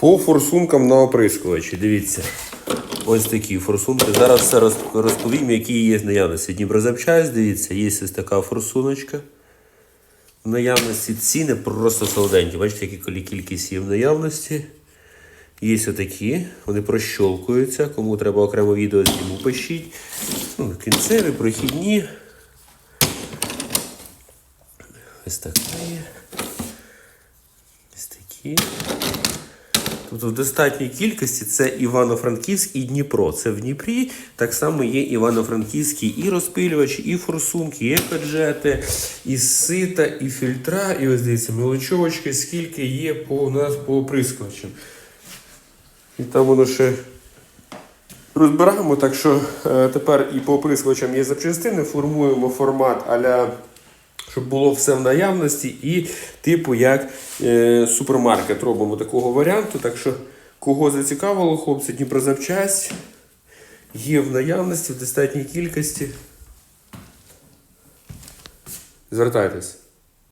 По форсункам на оприскувачі, дивіться. Ось такі форсунки. Зараз все розповім, які є в наявності. Дніпрозапчасть, дивіться, є ось така форсуночка. В наявності ціни просто солоденькі. Бачите, які кількість є в наявності. Є отакі, вони прощолкуються. Кому треба окремо відео зніму, пишіть. Ну, кінцеві, прохідні. Ось такі. Ось такі. Тобто в достатній кількості це Івано-Франківськ і Дніпро. Це в Дніпрі так само є Івано-Франківські і розпилювачі, і форсунки, і екоджети, і сита, і фільтра. І ось дивіться, мелочовочки, скільки є по у нас по оприскувачам. І там воно ще розбираємо, так що е, тепер і по оприскувачам є запчастини, формуємо формат аля щоб було все в наявності, і типу як е, супермаркет робимо такого варіанту. Так що, кого зацікавило, хлопці, Дніпрозапчасть є в наявності в достатній кількості. Звертайтесь.